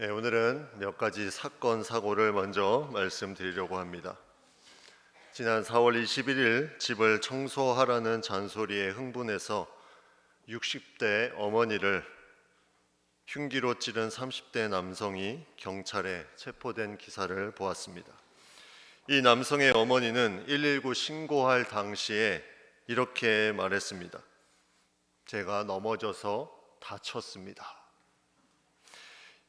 네, 오늘은 몇 가지 사건 사고를 먼저 말씀드리려고 합니다. 지난 4월 21일 집을 청소하라는 잔소리에 흥분해서 60대 어머니를 흉기로 찌른 30대 남성이 경찰에 체포된 기사를 보았습니다. 이 남성의 어머니는 119 신고할 당시에 이렇게 말했습니다. 제가 넘어져서 다쳤습니다.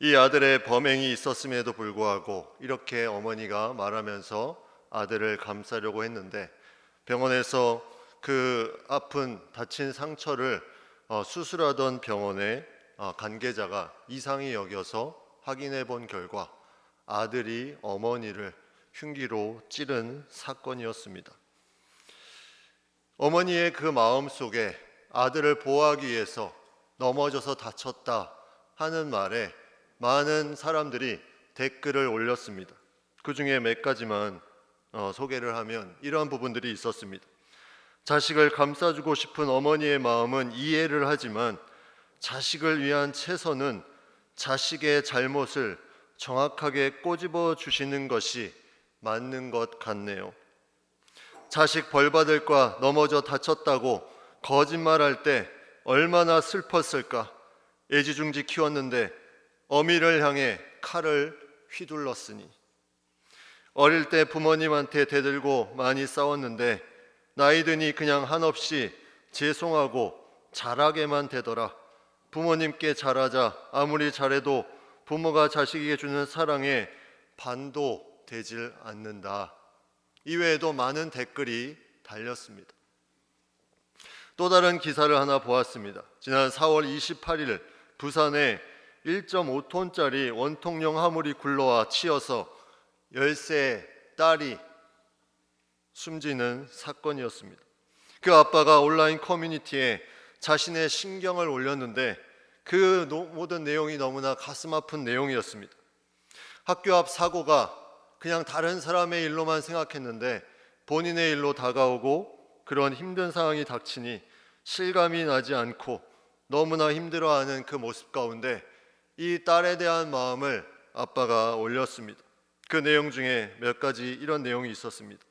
이 아들의 범행이 있었음에도 불구하고 이렇게 어머니가 말하면서 아들을 감싸려고 했는데 병원에서 그 아픈 다친 상처를 어, 수술하던 병원의 어, 관계자가 이상히 여겨서 확인해 본 결과 아들이 어머니를 흉기로 찌른 사건이었습니다. 어머니의 그 마음 속에 아들을 보호하기 위해서 넘어져서 다쳤다 하는 말에 많은 사람들이 댓글을 올렸습니다. 그 중에 몇 가지만 어, 소개를 하면 이러한 부분들이 있었습니다. 자식을 감싸주고 싶은 어머니의 마음은 이해를 하지만 자식을 위한 최선은 자식의 잘못을 정확하게 꼬집어 주시는 것이 맞는 것 같네요. 자식 벌 받을까 넘어져 다쳤다고 거짓말할 때 얼마나 슬펐을까. 애지중지 키웠는데 어미를 향해 칼을 휘둘렀으니 어릴 때 부모님한테 대들고 많이 싸웠는데 나이 드니 그냥 한없이 죄송하고 잘하게만 되더라. 부모님께 잘하자 아무리 잘해도 부모가 자식에게 주는 사랑에 반도 되질 않는다. 이외에도 많은 댓글이 달렸습니다. 또 다른 기사를 하나 보았습니다. 지난 4월 28일 부산에 1.5톤짜리 원통형 화물이 굴러와 치여서 열세 딸이 숨지는 사건이었습니다. 그 아빠가 온라인 커뮤니티에 자신의 신경을 올렸는데 그 노- 모든 내용이 너무나 가슴 아픈 내용이었습니다. 학교 앞 사고가 그냥 다른 사람의 일로만 생각했는데 본인의 일로 다가오고 그런 힘든 상황이 닥치니 실감이 나지 않고 너무나 힘들어하는 그 모습 가운데 이 딸에 대한 마음을 아빠가 올렸습니다. 그 내용 중에 몇 가지 이런 내용이 있었습니다.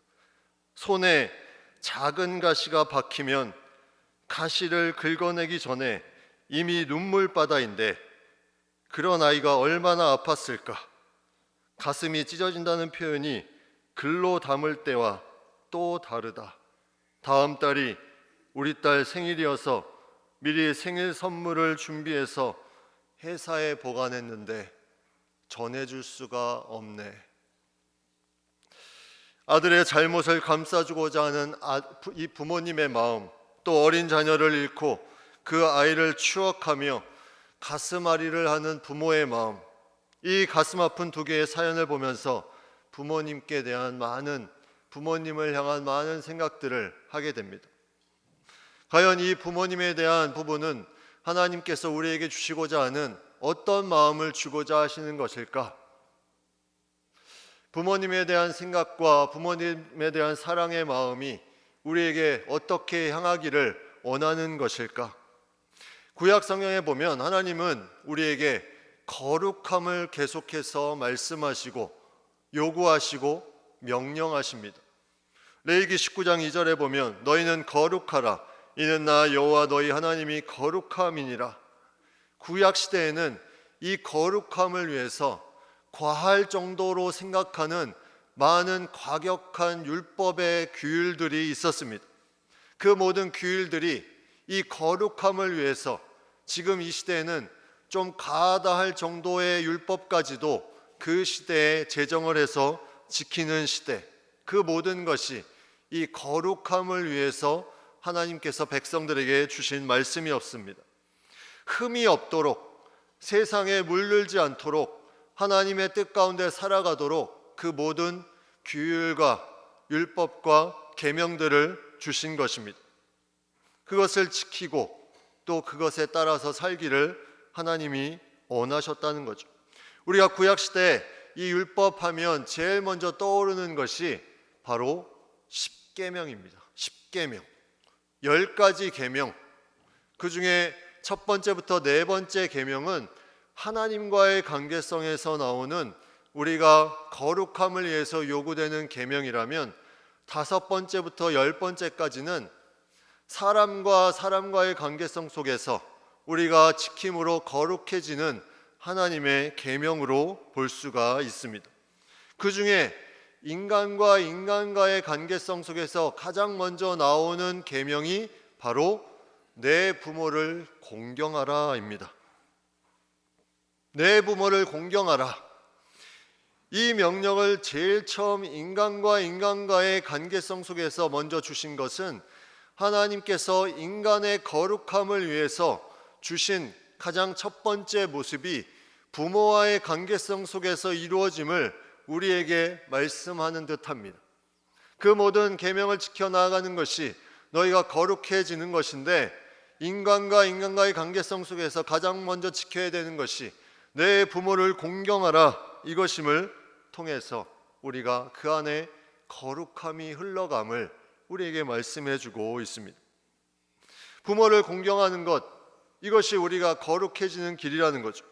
손에 작은 가시가 박히면 가시를 긁어내기 전에 이미 눈물바다인데 그런 아이가 얼마나 아팠을까? 가슴이 찢어진다는 표현이 글로 담을 때와 또 다르다. 다음 달이 우리 딸 생일이어서 미리 생일 선물을 준비해서 회사에 보관했는데 전해줄 수가 없네. 아들의 잘못을 감싸주고자 하는 아- 부- 이 부모님의 마음, 또 어린 자녀를 잃고 그 아이를 추억하며 가슴앓이를 하는 부모의 마음, 이 가슴 아픈 두 개의 사연을 보면서 부모님께 대한 많은 부모님을 향한 많은 생각들을 하게 됩니다. 과연 이 부모님에 대한 부분은 하나님께서 우리에게 주시고자 하는 어떤 마음을 주고자 하시는 것일까? 부모님에 대한 생각과 부모님에 대한 사랑의 마음이 우리에게 어떻게 향하기를 원하는 것일까? 구약 성경에 보면 하나님은 우리에게 거룩함을 계속해서 말씀하시고 요구하시고 명령하십니다. 레위기 19장 2절에 보면 너희는 거룩하라 이는 나 여호와 너희 하나님이 거룩함이니라. 구약 시대에는 이 거룩함을 위해서 과할 정도로 생각하는 많은 과격한 율법의 규율들이 있었습니다. 그 모든 규율들이 이 거룩함을 위해서 지금 이 시대에는 좀 가하다 할 정도의 율법까지도 그 시대에 제정을 해서 지키는 시대. 그 모든 것이 이 거룩함을 위해서 하나님께서 백성들에게 주신 말씀이었습니다. 흠이 없도록 세상에 물들지 않도록 하나님의 뜻 가운데 살아가도록 그 모든 규율과 율법과 계명들을 주신 것입니다. 그것을 지키고 또 그것에 따라서 살기를 하나님이 원하셨다는 거죠. 우리가 구약 시대 이 율법 하면 제일 먼저 떠오르는 것이 바로 십계명입니다. 십계명. 열 가지 계명. 그 중에 첫 번째부터 네 번째 계명은 하나님과의 관계성에서 나오는 우리가 거룩함을 위해서 요구되는 계명이라면 다섯 번째부터 열 번째까지는 사람과 사람과의 관계성 속에서 우리가 지킴으로 거룩해지는 하나님의 계명으로 볼 수가 있습니다. 그 중에 인간과 인간과의 관계성 속에서 가장 먼저 나오는 계명이 바로 내 부모를 공경하라입니다. 내 부모를 공경하라. 이 명령을 제일 처음 인간과 인간과의 관계성 속에서 먼저 주신 것은 하나님께서 인간의 거룩함을 위해서 주신 가장 첫 번째 모습이 부모와의 관계성 속에서 이루어짐을 우리에게 말씀하는 듯합니다. 그 모든 계명을 지켜 나아가는 것이 너희가 거룩해지는 것인데 인간과 인간과의 관계성 속에서 가장 먼저 지켜야 되는 것이 내 부모를 공경하라 이것임을 통해서 우리가 그 안에 거룩함이 흘러감을 우리에게 말씀해 주고 있습니다. 부모를 공경하는 것 이것이 우리가 거룩해지는 길이라는 거죠.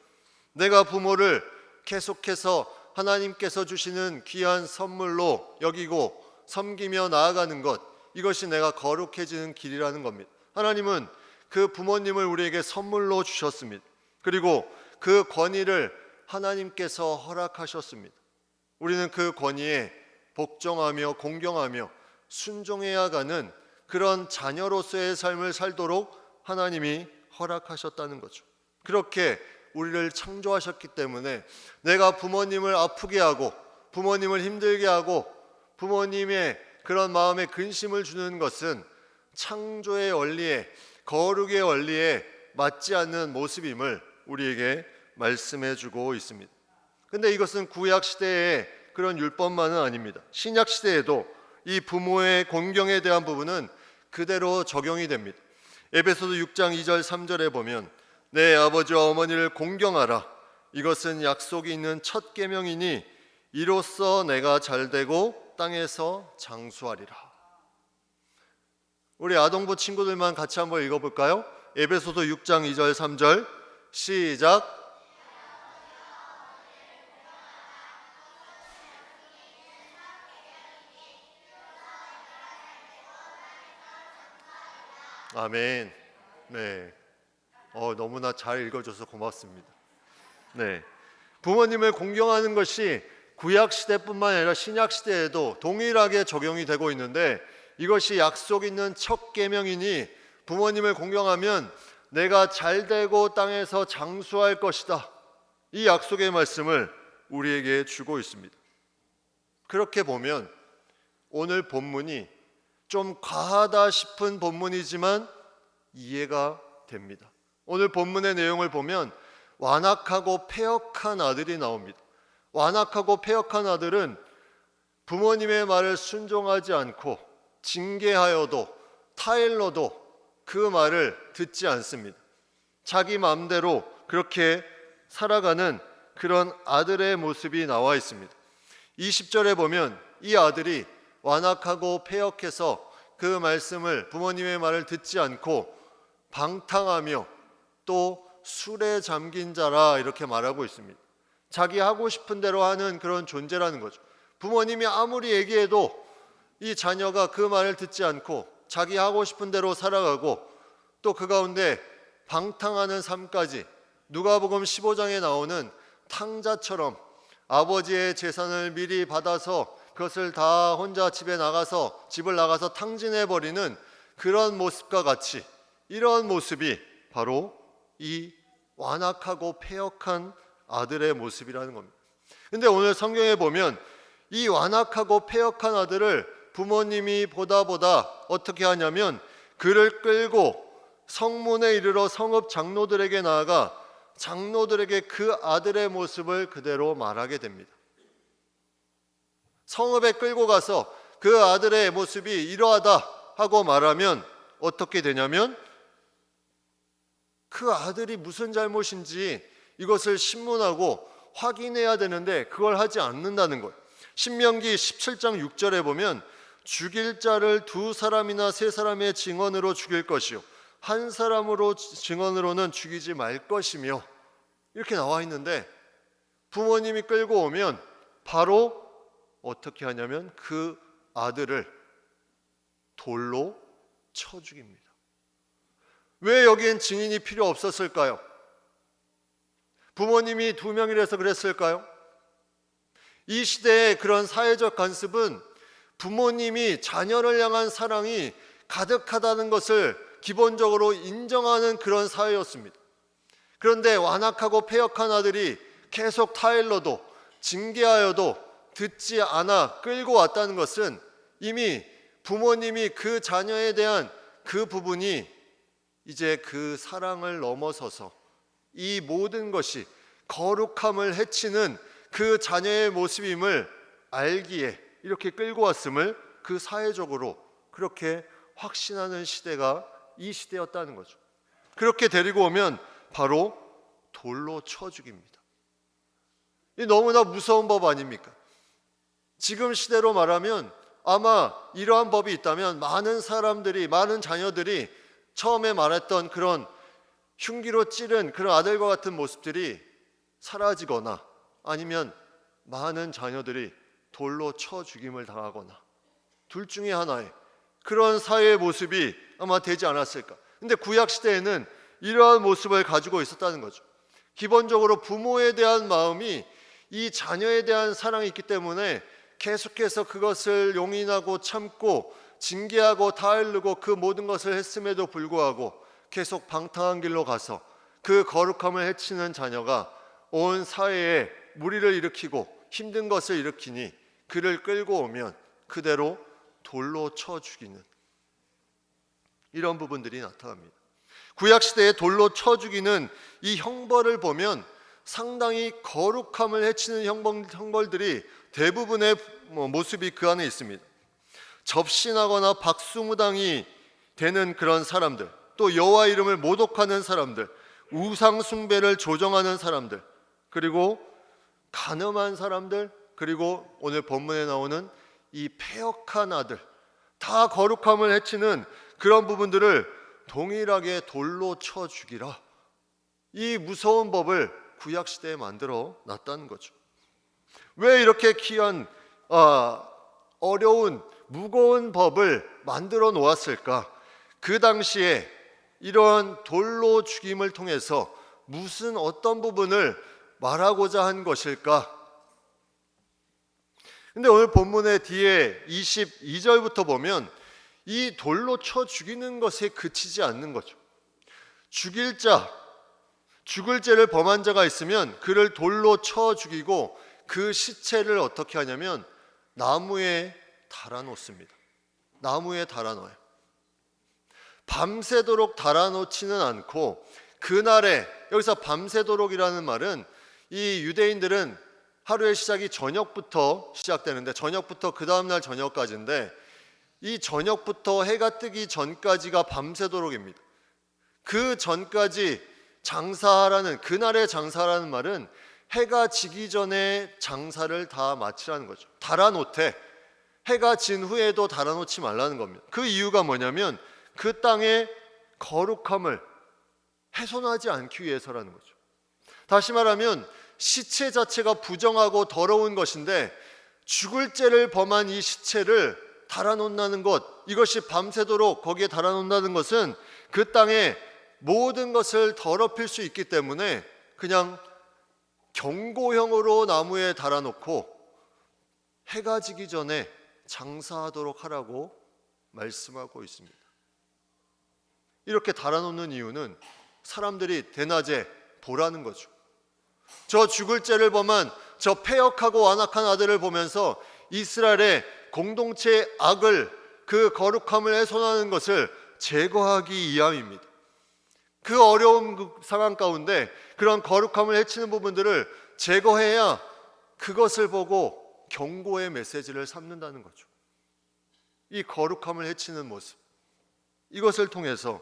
내가 부모를 계속해서 하나님께서 주시는 귀한 선물로 여기고 섬기며 나아가는 것 이것이 내가 거룩해지는 길이라는 겁니다. 하나님은 그 부모님을 우리에게 선물로 주셨습니다. 그리고 그 권위를 하나님께서 허락하셨습니다. 우리는 그 권위에 복종하며 공경하며 순종해야 가는 그런 자녀로서의 삶을 살도록 하나님이 허락하셨다는 거죠. 그렇게 우리를 창조하셨기 때문에 내가 부모님을 아프게 하고 부모님을 힘들게 하고 부모님의 그런 마음에 근심을 주는 것은 창조의 원리에 거룩의 원리에 맞지 않는 모습임을 우리에게 말씀해 주고 있습니다. 근데 이것은 구약 시대의 그런 율법만은 아닙니다. 신약 시대에도 이 부모의 공경에 대한 부분은 그대로 적용이 됩니다. 에베소서 6장 2절 3절에 보면 내 아버지와 어머니를 공경하라. 이것은 약속이 있는 첫 계명이니 이로써 내가 잘되고 땅에서 장수하리라. 우리 아동부 친구들만 같이 한번 읽어볼까요? 에베소서 6장 2절 3절 시작. 아멘. 네. 어, 너무나 잘 읽어줘서 고맙습니다. 네. 부모님을 공경하는 것이 구약 시대뿐만 아니라 신약 시대에도 동일하게 적용이 되고 있는데 이것이 약속 있는 첫 계명이니 부모님을 공경하면 내가 잘 되고 땅에서 장수할 것이다. 이 약속의 말씀을 우리에게 주고 있습니다. 그렇게 보면 오늘 본문이 좀 과하다 싶은 본문이지만 이해가 됩니다. 오늘 본문의 내용을 보면 완악하고 폐역한 아들이 나옵니다. 완악하고 폐역한 아들은 부모님의 말을 순종하지 않고 징계하여도 타일러도 그 말을 듣지 않습니다. 자기 마음대로 그렇게 살아가는 그런 아들의 모습이 나와 있습니다. 20절에 보면 이 아들이 완악하고 폐역해서 그 말씀을 부모님의 말을 듣지 않고 방탕하며 또 술에 잠긴 자라 이렇게 말하고 있습니다. 자기 하고 싶은 대로 하는 그런 존재라는 거죠. 부모님이 아무리 얘기해도 이 자녀가 그 말을 듣지 않고 자기 하고 싶은 대로 살아가고 또 그 가운데 방탕하는 삶까지 누가복음 15장에 나오는 탕자처럼 아버지의 재산을 미리 받아서 그것을 다 혼자 집에 나가서 집을 나가서 탕진해 버리는 그런 모습과 같이 이런 모습이 바로 이 완악하고 폐역한 아들의 모습이라는 겁니다. 근데 오늘 성경에 보면 이 완악하고 폐역한 아들을 부모님이 보다 보다 어떻게 하냐면 그를 끌고 성문에 이르러 성읍 장로들에게 나아가 장로들에게 그 아들의 모습을 그대로 말하게 됩니다. 성읍에 끌고 가서 그 아들의 모습이 이러하다 하고 말하면 어떻게 되냐면 그 아들이 무슨 잘못인지 이것을 신문하고 확인해야 되는데 그걸 하지 않는다는 거예요. 신명기 17장 6절에 보면 죽일 자를 두 사람이나 세 사람의 증언으로 죽일 것이요 한 사람으로 증언으로는 죽이지 말 것이며 이렇게 나와 있는데 부모님이 끌고 오면 바로 어떻게 하냐면 그 아들을 돌로 쳐 죽입니다. 왜 여기엔 증인이 필요 없었을까요? 부모님이 두 명이라서 그랬을까요? 이 시대의 그런 사회적 관습은 부모님이 자녀를 향한 사랑이 가득하다는 것을 기본적으로 인정하는 그런 사회였습니다. 그런데 완악하고 폐역한 아들이 계속 타일러도 징계하여도 듣지 않아 끌고 왔다는 것은 이미 부모님이 그 자녀에 대한 그 부분이 이제 그 사랑을 넘어서서 이 모든 것이 거룩함을 해치는 그 자녀의 모습임을 알기에 이렇게 끌고 왔음을 그 사회적으로 그렇게 확신하는 시대가 이 시대였다는 거죠. 그렇게 데리고 오면 바로 돌로 쳐 죽입니다. 이 너무나 무서운 법 아닙니까? 지금 시대로 말하면 아마 이러한 법이 있다면 많은 사람들이 많은 자녀들이 처음에 말했던 그런 흉기로 찌른 그런 아들과 같은 모습들이 사라지거나 아니면 많은 자녀들이 돌로 쳐 죽임을 당하거나 둘 중에 하나의 그런 사회의 모습이 아마 되지 않았을까. 근데 구약 시대에는 이러한 모습을 가지고 있었다는 거죠. 기본적으로 부모에 대한 마음이 이 자녀에 대한 사랑이 있기 때문에 계속해서 그것을 용인하고 참고 징계하고 타일르고 그 모든 것을 했음에도 불구하고 계속 방탕한 길로 가서 그 거룩함을 해치는 자녀가 온 사회에 무리를 일으키고 힘든 것을 일으키니 그를 끌고 오면 그대로 돌로 쳐 죽이는 이런 부분들이 나타납니다. 구약 시대에 돌로 쳐 죽이는 이 형벌을 보면 상당히 거룩함을 해치는 형벌, 형벌들이 대부분의 뭐 모습이 그 안에 있습니다. 접신하거나 박수무당이 되는 그런 사람들, 또 여호와 이름을 모독하는 사람들, 우상 숭배를 조정하는 사람들, 그리고 간음한 사람들, 그리고 오늘 본문에 나오는 이 폐역한 아들, 다 거룩함을 해치는 그런 부분들을 동일하게 돌로 쳐 죽이라. 이 무서운 법을 구약 시대에 만들어 놨다는 거죠. 왜 이렇게 귀한 아, 어려운 무거운 법을 만들어 놓았을까? 그 당시에 이러한 돌로 죽임을 통해서 무슨 어떤 부분을 말하고자 한 것일까? 근데 오늘 본문의 뒤에 22절부터 보면 이 돌로 쳐 죽이는 것에 그치지 않는 거죠. 죽일 자, 죽을 죄를 범한 자가 있으면 그를 돌로 쳐 죽이고 그 시체를 어떻게 하냐면 나무에 달아놓습니다. 나무에 달아놓아요. 밤새도록 달아놓지는 않고 그날에 여기서 밤새도록이라는 말은 이 유대인들은 하루의 시작이 저녁부터 시작되는데 저녁부터 그 다음 날 저녁까지인데 이 저녁부터 해가 뜨기 전까지가 밤새도록입니다. 그 전까지 장사하라는 그날의 장사라는 말은 해가 지기 전에 장사를 다 마치라는 거죠. 달아놓되 해가 진 후에도 달아놓지 말라는 겁니다. 그 이유가 뭐냐면 그 땅의 거룩함을 훼손하지 않기 위해서라는 거죠. 다시 말하면 시체 자체가 부정하고 더러운 것인데 죽을 죄를 범한 이 시체를 달아놓는다는 것 이것이 밤새도록 거기에 달아놓는다는 것은 그 땅에 모든 것을 더럽힐 수 있기 때문에 그냥 경고형으로 나무에 달아놓고 해가 지기 전에 장사하도록 하라고 말씀하고 있습니다. 이렇게 달아놓는 이유는 사람들이 대낮에 보라는 거죠. 저 죽을 죄를 범한 저 폐역하고 완악한 아들을 보면서 이스라엘의 공동체의 악을 그 거룩함을 훼손하는 것을 제거하기 위함입니다. 그 어려운 그 상황 가운데 그런 거룩함을 해치는 부분들을 제거해야 그것을 보고 경고의 메시지를 삼는다는 거죠. 이 거룩함을 해치는 모습. 이것을 통해서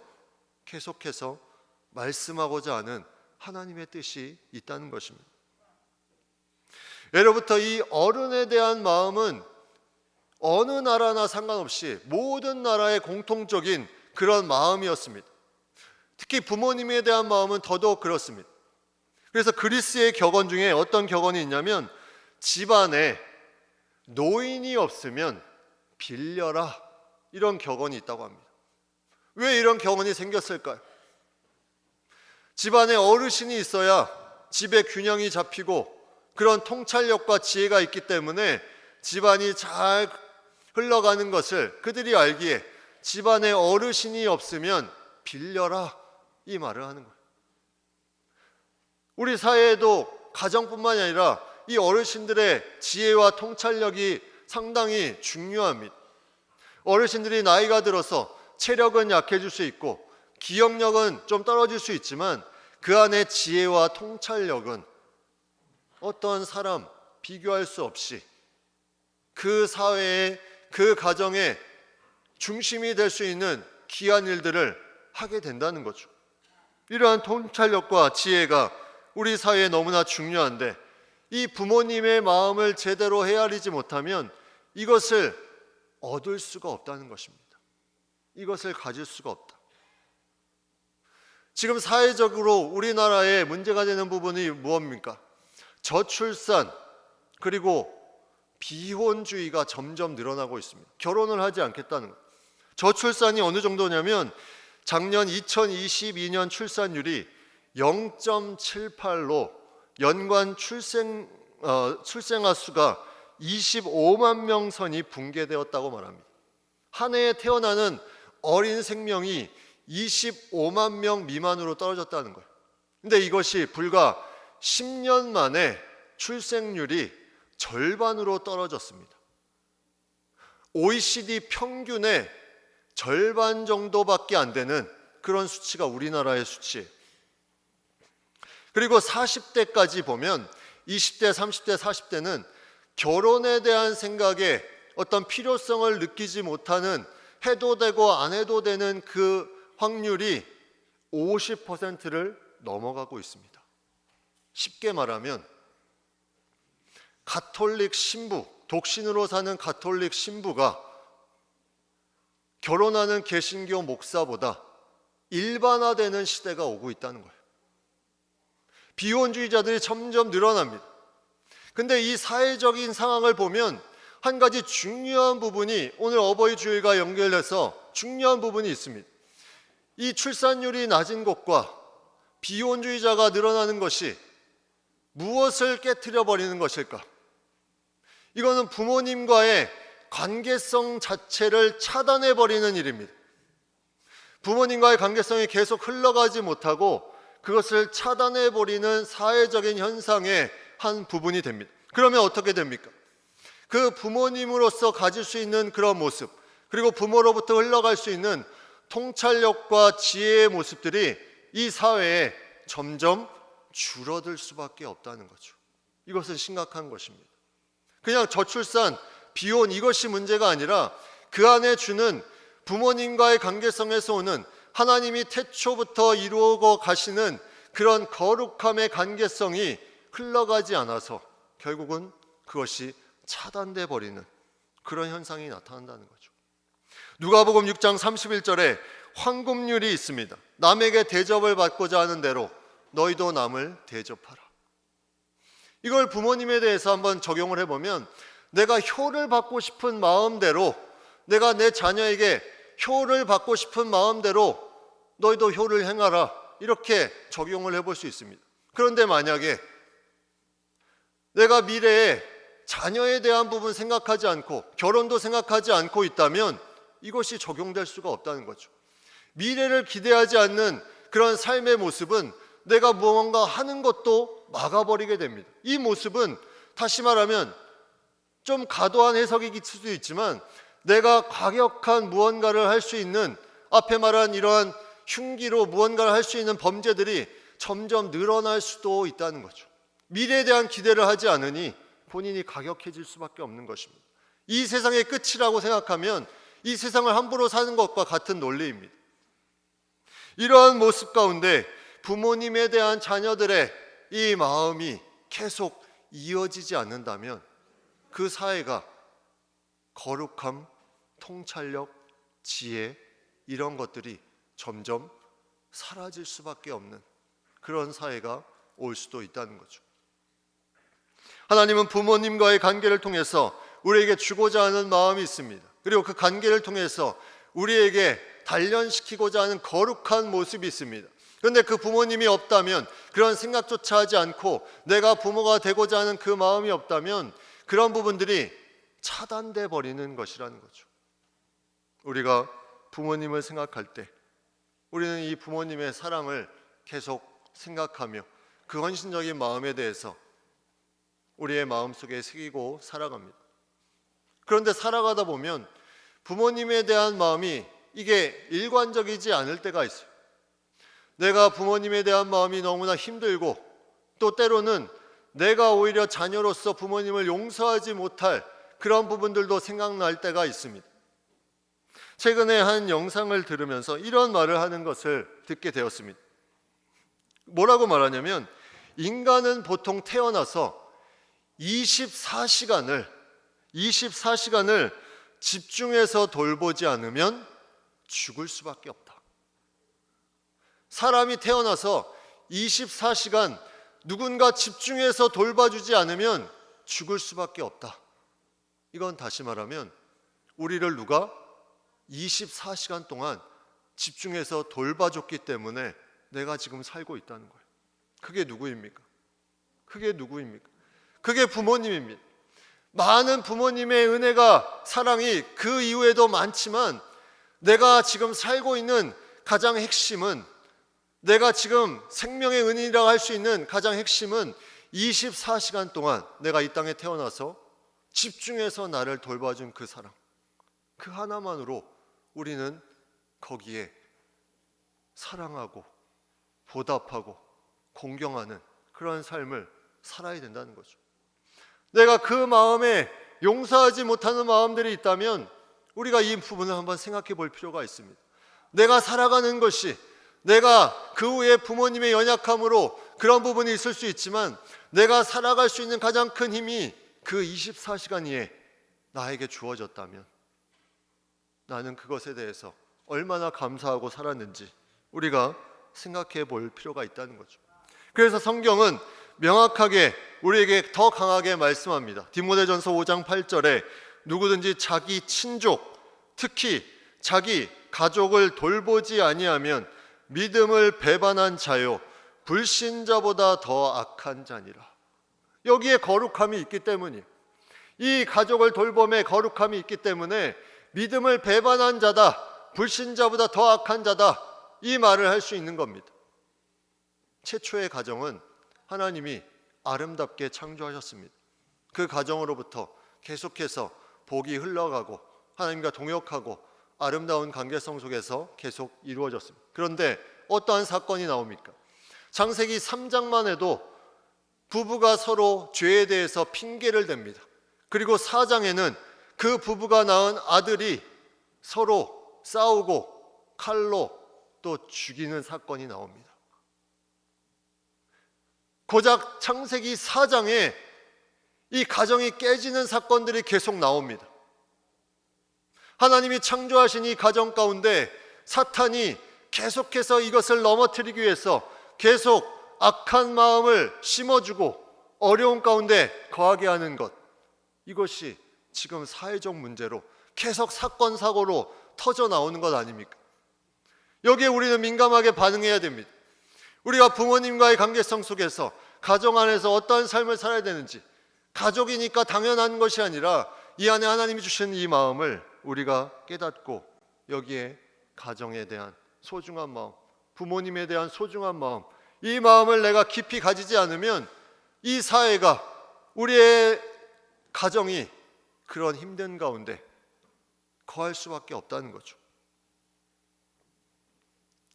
계속해서 말씀하고자 하는 하나님의 뜻이 있다는 것입니다. 예로부터 이 어른에 대한 마음은 어느 나라나 상관없이 모든 나라의 공통적인 그런 마음이었습니다. 특히 부모님에 대한 마음은 더더욱 그렇습니다. 그래서 그리스의 격언 중에 어떤 격언이 있냐면 집안에 노인이 없으면 빌려라 이런 격언이 있다고 합니다. 왜 이런 격언이 생겼을까요? 집안에 어르신이 있어야 집의 균형이 잡히고 그런 통찰력과 지혜가 있기 때문에 집안이 잘 흘러가는 것을 그들이 알기에 집안에 어르신이 없으면 빌려라 이 말을 하는 거예요. 우리 사회에도 가정뿐만이 아니라 이 어르신들의 지혜와 통찰력이 상당히 중요합니다. 어르신들이 나이가 들어서 체력은 약해질 수 있고 기억력은 좀 떨어질 수 있지만 그 안에 지혜와 통찰력은 어떤 사람 비교할 수 없이 그 사회에 그 가정의 중심이 될 수 있는 귀한 일들을 하게 된다는 거죠. 이러한 통찰력과 지혜가 우리 사회에 너무나 중요한데 이 부모님의 마음을 제대로 헤아리지 못하면 이것을 얻을 수가 없다는 것입니다. 이것을 가질 수가 없다. 지금 사회적으로 우리나라에 문제가 되는 부분이 무엇입니까? 저출산 그리고 비혼주의가 점점 늘어나고 있습니다. 결혼을 하지 않겠다는 것. 저출산이 어느 정도냐면 작년 2022년 출산율이 0.78로 연관 출생 어, 출생아 수가 25만 명 선이 붕괴되었다고 말합니다. 한 해에 태어나는 어린 생명이 25만 명 미만으로 떨어졌다는 거예요. 근데 이것이 불과 10년 만에 출생률이 절반으로 떨어졌습니다. OECD 평균의 절반 정도밖에 안 되는 그런 수치가 우리나라의 수치예요. 그리고 40대까지 보면 20대, 30대, 40대는 결혼에 대한 생각에 어떤 필요성을 느끼지 못하는 해도 되고 안 해도 되는 그 확률이 50%를 넘어가고 있습니다. 쉽게 말하면 가톨릭 신부, 독신으로 사는 가톨릭 신부가 결혼하는 개신교 목사보다 일반화되는 시대가 오고 있다는 거예요. 비혼주의자들이 점점 늘어납니다. 근데 이 사회적인 상황을 보면 한 가지 중요한 부분이 오늘 어버이 주일과 연결해서 중요한 부분이 있습니다. 이 출산율이 낮은 것과 비혼주의자가 늘어나는 것이 무엇을 깨뜨려 버리는 것일까? 이거는 부모님과의 관계성 자체를 차단해 버리는 일입니다. 부모님과의 관계성이 계속 흘러가지 못하고 그것을 차단해 버리는 사회적인 현상의 한 부분이 됩니다. 그러면 어떻게 됩니까? 그 부모님으로서 가질 수 있는 그런 모습, 그리고 부모로부터 흘러갈 수 있는 통찰력과 지혜의 모습들이 이 사회에 점점 줄어들 수밖에 없다는 거죠. 이것은 심각한 것입니다. 그냥 저출산, 비혼 이것이 문제가 아니라 그 안에 주는 부모님과의 관계성에서 오는 하나님이 태초부터 이루어 가시는 그런 거룩함의 관계성이 흘러가지 않아서 결국은 그것이 차단돼 버리는 그런 현상이 나타난다는 거죠. 누가복음 6장 31절에 황금률이 있습니다. 남에게 대접을 받고자 하는 대로 너희도 남을 대접하라. 이걸 부모님에 대해서 한번 적용을 해보면 내가 효를 받고 싶은 마음대로 내가 내 자녀에게 효를 받고 싶은 마음대로 너희도 효를 행하라. 이렇게 적용을 해볼 수 있습니다. 그런데 만약에 내가 미래에 자녀에 대한 부분 생각하지 않고 결혼도 생각하지 않고 있다면 이것이 적용될 수가 없다는 거죠. 미래를 기대하지 않는 그런 삶의 모습은 내가 무언가 하는 것도 막아버리게 됩니다. 이 모습은 다시 말하면 좀 과도한 해석이 있을 수도 있지만 내가 과격한 무언가를 할 수 있는 앞에 말한 이러한 흉기로 무언가를 할 수 있는 범죄들이 점점 늘어날 수도 있다는 거죠. 미래에 대한 기대를 하지 않으니 본인이 가격해질 수밖에 없는 것입니다. 이 세상의 끝이라고 생각하면 이 세상을 함부로 사는 것과 같은 논리입니다. 이러한 모습 가운데 부모님에 대한 자녀들의 이 마음이 계속 이어지지 않는다면 그 사회가 거룩함, 통찰력, 지혜 이런 것들이 점점 사라질 수밖에 없는 그런 사회가 올 수도 있다는 거죠. 하나님은 부모님과의 관계를 통해서 우리에게 주고자 하는 마음이 있습니다. 그리고 그 관계를 통해서 우리에게 단련시키고자 하는 거룩한 모습이 있습니다. 그런데 그 부모님이 없다면 그런 생각조차 하지 않고 내가 부모가 되고자 하는 그 마음이 없다면 그런 부분들이 차단돼 버리는 것이라는 거죠. 우리가 부모님을 생각할 때 우리는 이 부모님의 사랑을 계속 생각하며 그 헌신적인 마음에 대해서 우리의 마음속에 새기고 살아갑니다. 그런데 살아가다 보면 부모님에 대한 마음이 이게 일관적이지 않을 때가 있어요. 내가 부모님에 대한 마음이 너무나 힘들고 또 때로는 내가 오히려 자녀로서 부모님을 용서하지 못할 그런 부분들도 생각날 때가 있습니다. 최근에 한 영상을 들으면서 이런 말을 하는 것을 듣게 되었습니다. 뭐라고 말하냐면 인간은 보통 태어나서 24시간을 24시간을 집중해서 돌보지 않으면 죽을 수밖에 없다. 사람이 태어나서 24시간 누군가 집중해서 돌봐주지 않으면 죽을 수밖에 없다. 이건 다시 말하면 우리를 누가 24시간 동안 집중해서 돌봐줬기 때문에 내가 지금 살고 있다는 거예요. 그게 누구입니까? 그게 누구입니까? 그게 부모님입니다. 많은 부모님의 은혜가 사랑이 그 이후에도 많지만 내가 지금 살고 있는 가장 핵심은 내가 지금 생명의 은인이라고 할 수 있는 가장 핵심은 24시간 동안 내가 이 땅에 태어나서 집중해서 나를 돌봐준 그 사랑. 그 하나만으로 우리는 거기에 사랑하고 보답하고 공경하는 그러한 삶을 살아야 된다는 거죠. 내가 그 마음에 용서하지 못하는 마음들이 있다면 우리가 이 부분을 한번 생각해 볼 필요가 있습니다. 내가 살아가는 것이 내가 그 후에 부모님의 연약함으로 그런 부분이 있을 수 있지만 내가 살아갈 수 있는 가장 큰 힘이 그 24시간 이에 나에게 주어졌다면 나는 그것에 대해서 얼마나 감사하고 살았는지 우리가 생각해 볼 필요가 있다는 거죠. 그래서 성경은 명확하게 우리에게 더 강하게 말씀합니다. 디모데전서 5장 8절에 누구든지 자기 친족, 특히 자기 가족을 돌보지 아니하면 믿음을 배반한 자요 불신자보다 더 악한 자니라. 여기에 거룩함이 있기 때문이에요. 이 가족을 돌봄에 거룩함이 있기 때문에 믿음을 배반한 자다, 불신자보다 더 악한 자다 이 말을 할 수 있는 겁니다. 최초의 가정은 하나님이 아름답게 창조하셨습니다. 그 가정으로부터 계속해서 복이 흘러가고 하나님과 동역하고 아름다운 관계성 속에서 계속 이루어졌습니다. 그런데 어떠한 사건이 나옵니까? 창세기 3장만 해도 부부가 서로 죄에 대해서 핑계를 댑니다. 그리고 4장에는 그 부부가 낳은 아들이 서로 싸우고 칼로 또 죽이는 사건이 나옵니다. 고작 창세기 4장에 이 가정이 깨지는 사건들이 계속 나옵니다. 하나님이 창조하신 이 가정 가운데 사탄이 계속해서 이것을 넘어뜨리기 위해서 계속 악한 마음을 심어주고 어려운 가운데 거하게 하는 것. 이것이 지금 사회적 문제로 계속 사건, 사고로 터져 나오는 것 아닙니까? 여기에 우리는 민감하게 반응해야 됩니다. 우리가 부모님과의 관계성 속에서 가정 안에서 어떠한 삶을 살아야 되는지 가족이니까 당연한 것이 아니라 이 안에 하나님이 주신 이 마음을 우리가 깨닫고 여기에 가정에 대한 소중한 마음, 부모님에 대한 소중한 마음, 이 마음을 내가 깊이 가지지 않으면 이 사회가 우리의 가정이 그런 힘든 가운데 거할 수밖에 없다는 거죠.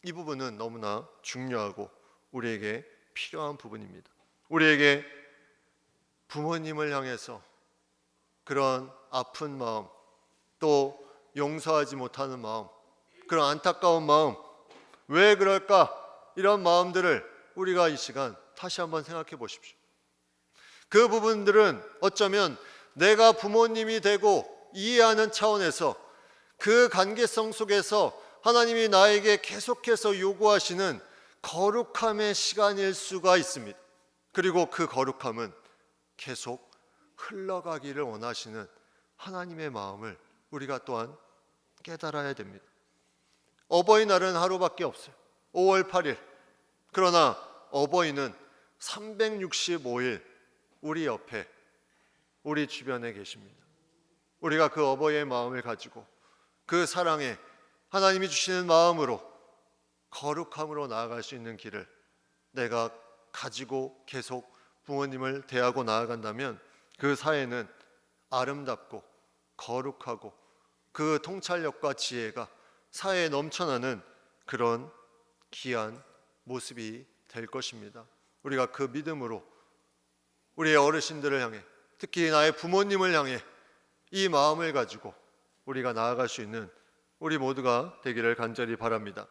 이 부분은 너무나 중요하고 우리에게 필요한 부분입니다. 우리에게 부모님을 향해서 그런 아픈 마음, 또 용서하지 못하는 마음, 그런 안타까운 마음, 왜 그럴까? 이런 마음들을 우리가 이 시간 다시 한번 생각해 보십시오. 그 부분들은 어쩌면 내가 부모님이 되고 이해하는 차원에서 그 관계성 속에서 하나님이 나에게 계속해서 요구하시는 거룩함의 시간일 수가 있습니다. 그리고 그 거룩함은 계속 흘러가기를 원하시는 하나님의 마음을 우리가 또한 깨달아야 됩니다. 어버이날은 하루밖에 없어요. 5월 8일. 그러나 어버이는 365일 우리 옆에 우리 주변에 계십니다. 우리가 그 어버이의 마음을 가지고 그 사랑에 하나님이 주시는 마음으로 거룩함으로 나아갈 수 있는 길을 내가 가지고 계속 부모님을 대하고 나아간다면 그 사회는 아름답고 거룩하고 그 통찰력과 지혜가 사회에 넘쳐나는 그런 귀한 모습이 될 것입니다. 우리가 그 믿음으로 우리의 어르신들을 향해 특히 나의 부모님을 향해 이 마음을 가지고 우리가 나아갈 수 있는 우리 모두가 되기를 간절히 바랍니다.